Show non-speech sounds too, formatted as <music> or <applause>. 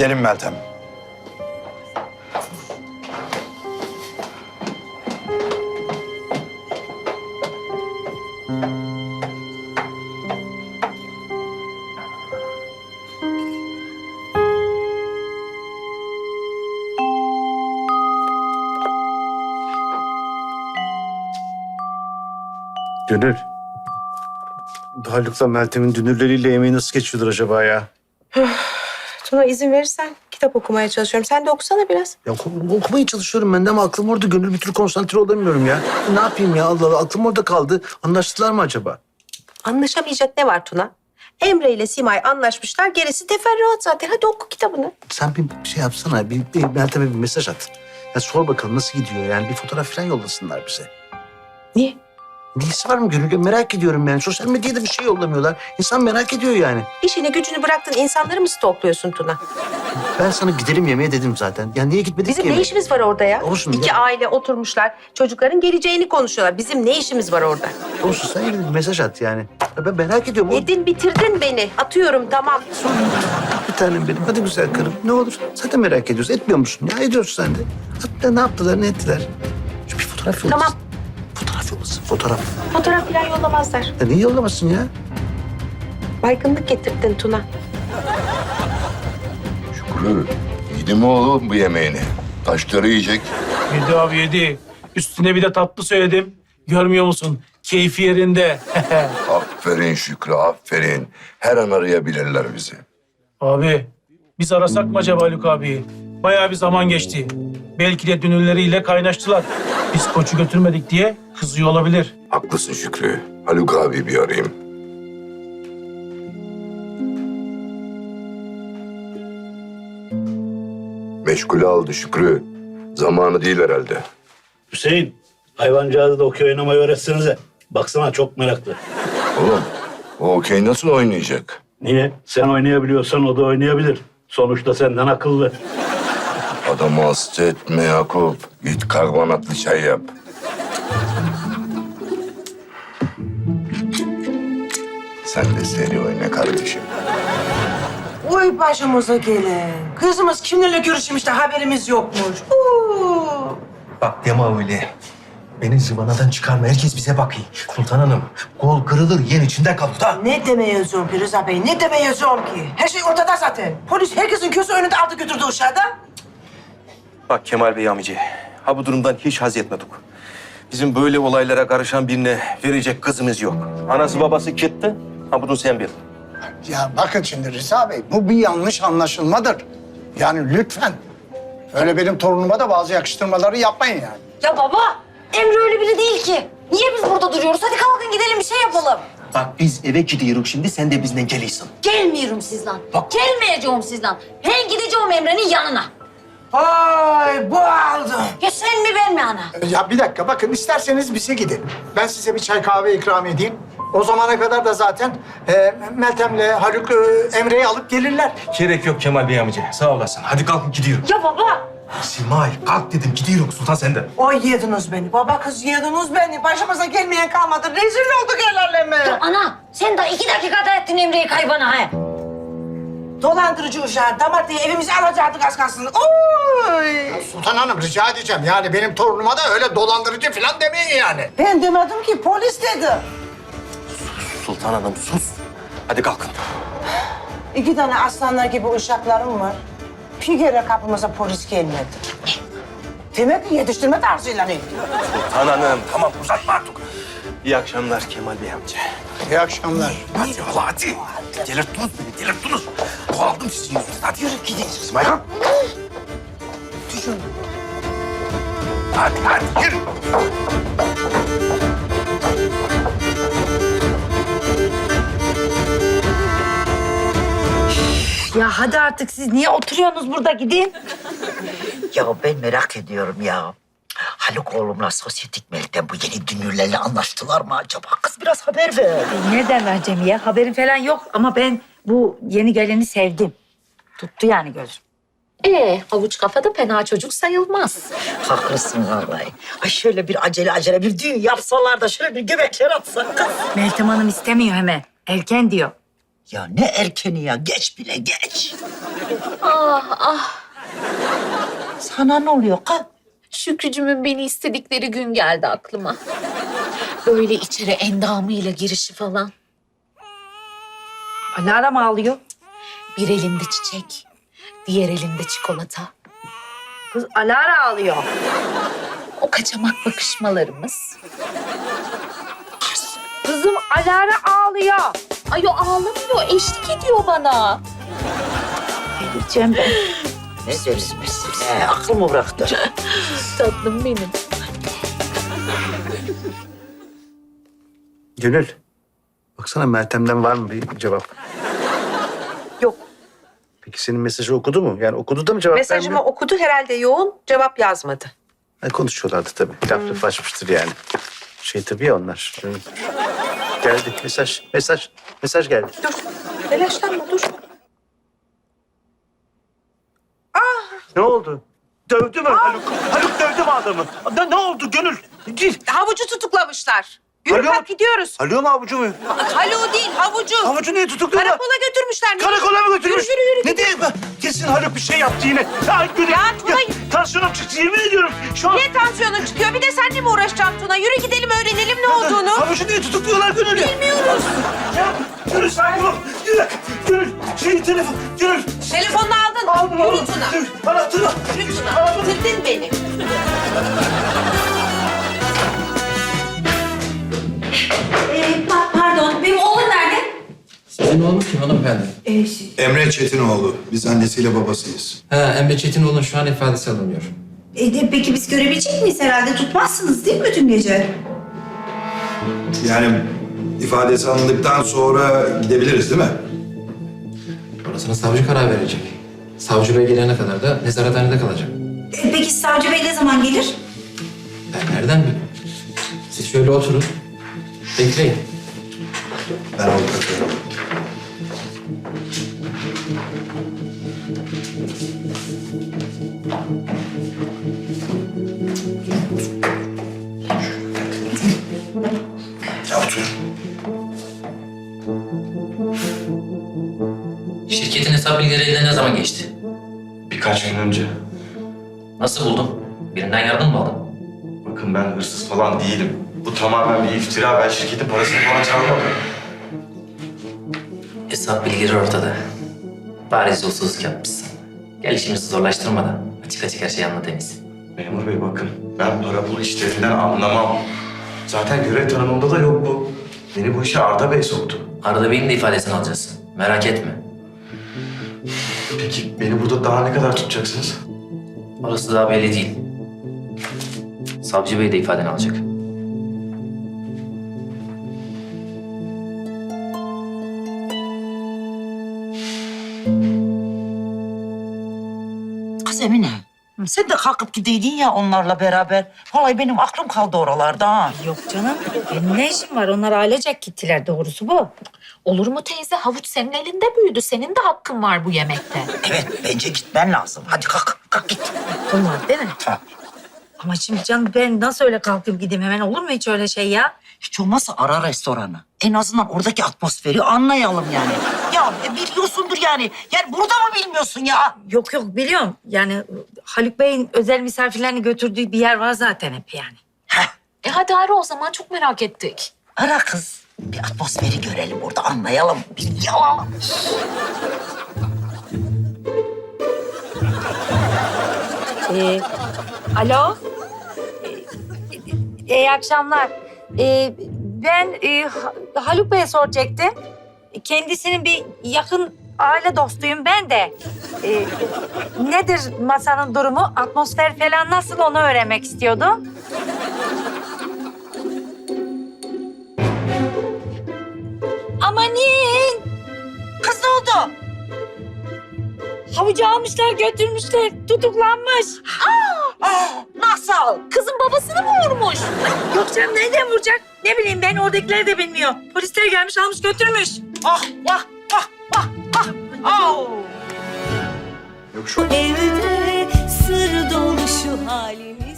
Gidelim Meltem. Gönül. Haluk'la Meltem'in dünürleriyle yemeği nasıl geçiyordur acaba ya? Tuna izin verirsen kitap okumaya çalışıyorum. Sen de okusana biraz. Ya oku- okumaya çalışıyorum ben de ama aklım orada Gönül bir türlü konsantre olamıyorum ya. Ne yapayım ya Allah Allah aklım orada kaldı. Anlaştılar mı acaba? Anlaşamayacak ne var Tuna? Emre ile Simay anlaşmışlar. Gerisi teferruat zaten. Hadi oku kitabını. Sen bir şey yapsana bir, bir Meltem'e bir mesaj at. Ya sor bakalım nasıl gidiyor yani bir fotoğraf falan yollasınlar bize. Niye? Neyisi var mı Gönül? Merak ediyorum yani. Sosyal medyada bir şey yollamıyorlar. İnsan merak ediyor yani. İşini gücünü bıraktın insanları mı stokluyorsun Tuna? Ben sana gidelim yemeğe dedim zaten. Ya niye gitmedik Bizim ki ne yemeğe? işimiz var orada ya? Olsun İki ya. aile oturmuşlar. Çocukların geleceğini konuşuyorlar. Bizim ne işimiz var orada? Olsun sen yine bir mesaj at yani. Ya ben merak ediyorum. O- Yedin bitirdin beni. Atıyorum tamam. Bir tanem benim. Hadi güzel karım. Ne olur. Zaten merak ediyoruz. Etmiyor musun? Ya ediyorsun sen de. Hatta ne yaptılar, ne ettiler? Şu bir fotoğraf yollasın. Tamam. Fotoğraf yollasın. Fotoğraf. Fotoğraf falan yollamazlar. Ya niye yollamasın ya? Baygınlık getirdin Tuna. Şükrü, yedi mi oğlum bu yemeğini? Taşları yiyecek. Yedi abi yedi. Üstüne bir de tatlı söyledim. Görmüyor musun? Keyfi yerinde. <laughs> Aferin Şükrü, aferin. Her an arayabilirler bizi. abi biz arasak mı acaba Haluk abiyi? Bayağı bir zaman geçti. Belki de dünürleriyle kaynaştılar. Biz koçu götürmedik diye kızıyor olabilir. Haklısın Şükrü. Haluk abi bir arayayım. Meşgule aldı Şükrü. Zamanı değil herhalde. Hüseyin, hayvancağızı da okey oynamayı öğretsenize. Baksana çok meraklı. Oğlum, o okey nasıl oynayacak? Niye? Sen oynayabiliyorsan o da oynayabilir. Sonuçta senden akıllı. Adamı hasta etme Yakup. Git karbonatlı çay yap. Sen de seri oyna kardeşim. Uy başımıza gelin. Kızımız kimlerle görüşmüş de haberimiz yokmuş. Uuu. Bak deme öyle. Beni zıvanadan çıkarma. Herkes bize bakıyor. Sultan Hanım, kol kırılır, yen içinde kalır da. Ne demeye yazıyorum ki Rıza Bey? Ne demeye yazıyorum ki? Her şey ortada zaten. Polis herkesin gözü önünde aldı götürdü aşağıda. Bak Kemal Bey amca, ha bu durumdan hiç haz etmedik. Bizim böyle olaylara karışan birine verecek kızımız yok. Anası babası gitti, ha bunu sen bil. Ya bakın şimdi Rıza Bey, bu bir yanlış anlaşılmadır. Yani lütfen. Öyle benim torunuma da bazı yakıştırmaları yapmayın yani. Ya baba, Emre öyle biri değil ki. Niye biz burada duruyoruz? Hadi kalkın gidelim bir şey yapalım. Bak biz eve gidiyoruz şimdi, sen de bizden geliyorsun. Gelmiyorum sizden. Gelmeyeceğim sizden. Ben gideceğim Emre'nin yanına. Ay bu aldım. Ya sen mi ben mi ana? Ya bir dakika bakın isterseniz bize gidin. Ben size bir çay kahve ikram edeyim. O zamana kadar da zaten e, Meltem'le Haluk e, Emre'yi alıp gelirler. Gerek yok Kemal Bey amca, sağ olasın. Hadi kalkın gidiyoruz. Ya baba, Simay, kalk dedim, gidiyoruz Sultan senden. Oy yediniz beni. Baba kız yediniz beni. Başımıza gelmeyen kalmadı. Rezil olduk el aleme. ya ana sen daha iki dakikada ettin Emre'yi kaybana ha. Dolandırıcı uşağı damat diye evimizi alacaktık az kalsın. Oy. Sultan Hanım rica edeceğim yani benim torunuma da öyle dolandırıcı falan demeyin yani. Ben demedim ki polis dedi. Sultan Hanım sus. Hadi kalkın. İki tane aslanlar gibi uşaklarım var. Bir kere kapımıza polis gelmedi. Demek ki yetiştirme tarzıyla ne? Sultan Hanım, tamam uzatma artık. İyi akşamlar Kemal Bey amca. İyi akşamlar. Hadi hala hadi. Delirttiniz beni, delirttiniz. Kovaladım sizin yüzünüzden. Hadi yürü gidelim. İsmail. Düşün. Hadi hadi yürü. Ya hadi artık siz niye oturuyorsunuz burada gidin. Ya ben merak ediyorum ya. Haluk oğlumla sosyetik Meltem bu yeni dünürlerle anlaştılar mı acaba? Kız biraz haber ver. Nereden vereceğim ya? Haberim falan yok ama ben bu yeni geleni sevdim. Tuttu yani gözüm. Ee, havuç kafa da fena çocuk sayılmaz. Haklısın vallahi. Ay şöyle bir acele acele bir düğün yapsalar da şöyle bir göbekler atsak. Meltem Hanım istemiyor hemen. Erken diyor. Ya ne erkeni ya. Geç bile geç. Ah ah. Sana ne oluyor kız? Şükrücümün beni istedikleri gün geldi aklıma. Böyle içeri endamıyla girişi falan. Alara mı ağlıyor? Bir elinde çiçek, diğer elinde çikolata. Kız Alara ağlıyor. O kaçamak bakışmalarımız. Kızım Alara ağlıyor. Ay o ağlamıyor, eşlik ediyor bana. Delireceğim ben. Ne delirmişsin? He, akıl mı bıraktı? Tatlım benim. Gönül. Baksana Meltem'den var mı bir cevap? Yok. Peki senin mesajı okudu mu? Yani okudu da mı cevap Mesajımı vermiyor? okudu herhalde yoğun. Cevap yazmadı. Ha, konuşuyorlardı tabii. Laf laf açmıştır yani. Şey tabii ya onlar. Geldi mesaj. Mesaj. Mesaj geldi. Dur. Telaşlanma dur. Ne oldu? Dövdü mü Haluk? Haluk dövdü mü adamı? Ne, ne oldu Gönül? Gir. Havucu tutuklamışlar. Yürü Alo. kalk gidiyoruz. Haluk mu avucu mu? Halo değil havucu. Havucu niye tutukluyorlar? Karakola götürmüşler. Ne- Karakola mı götürmüş? Yürü yürü yürü. Ne diye? Kesin Haluk bir şey yaptı yine. Ya, Gönül, Ya Tunay- tansiyonum çıktı yemin ediyorum. Şu an... Niye tansiyonun çıkıyor? Bir de senle mi uğraşacağım Tuna? Yürü gidelim öğrenelim ne olduğunu. Havucu niye tutukluyorlar Gönül? Bilmiyoruz. Ya Gönül sakin ol. Gönül, Gönül. Şey telefon. Gönül. Telefonunu aldın. Aldım Yürü aldım. Tuna. Anahtarı. al. Yürü Tuna. Bitirdin beni. Sizin oğlunuz kim hanımefendi? Emre Çetinoğlu. Biz annesiyle babasıyız. Ha, Emre Çetinoğlu'nun şu an ifadesi alınıyor. E, peki biz görebilecek miyiz herhalde? Tutmazsınız değil mi bütün gece? Yani ifadesi alındıktan sonra gidebiliriz değil mi? Orasına savcı karar verecek. Savcı bey gelene kadar da nezarethanede kalacak. E, peki savcı bey ne zaman gelir? Ben nereden bileyim? Siz şöyle oturun. Bekleyin. Ben avukatım. Şirketin hesap bilgileri eline ne zaman geçti? Birkaç gün önce. Nasıl buldun? Birinden yardım mı aldın? Bakın ben hırsız falan değilim. Bu tamamen bir iftira. Ben şirketin parasını falan çalmadım. Hesap bilgileri ortada. Bariz yolsuzluk yapmışsın. Gel işimizi zorlaştırmadan. Açık açık her şeyi anlatayım biz. Memur bey bakın. Ben para pul işlerinden anlamam. Zaten görev tanımında da yok bu. Beni bu işe Arda Bey soktu. Arada Bey'in de ifadesini alacağız. Merak etme. Peki beni burada daha ne kadar tutacaksınız? Orası daha belli değil. Savcı Bey de ifadeni alacak. Sen de kalkıp gideydin ya onlarla beraber. Vallahi benim aklım kaldı oralarda ha. Yok canım. Benim ne işim var? Onlar ailecek gittiler. Doğrusu bu. Olur mu teyze? Havuç senin elinde büyüdü. Senin de hakkın var bu yemekte. Evet bence gitmen lazım. Hadi kalk, kalk git. Bunlar değil mi? Ha. Ama şimdi canım ben nasıl öyle kalkıp gideyim hemen olur mu hiç öyle şey ya? Hiç olmazsa ara restoranı. En azından oradaki atmosferi anlayalım yani. Ya e, biliyorsundur yani. Yani burada mı bilmiyorsun ya? Yok yok biliyorum. Yani Haluk Bey'in özel misafirlerini götürdüğü bir yer var zaten hep yani. Heh, E hadi ara o zaman çok merak ettik. ara kız. Bir atmosferi görelim orada anlayalım. Bir yalan. Ee, alo. İyi akşamlar. Ee, ben e, Ha- Haluk Bey'e soracaktım. Kendisinin bir yakın aile dostuyum ben de. Ee, nedir masanın durumu? Atmosfer falan nasıl onu öğrenmek istiyordum. Amanin! Kız oldu? Havucu almışlar götürmüşler. Tutuklanmış. Aa, nasıl? Kızın babasını mı vurmuş? Yok canım nereden vuracak? Ne bileyim ben oradakiler de bilmiyor. Polisler gelmiş almış götürmüş. Ah, ah, ah, ah, ah. Au. Yok şu Evde sır dolu şu halimiz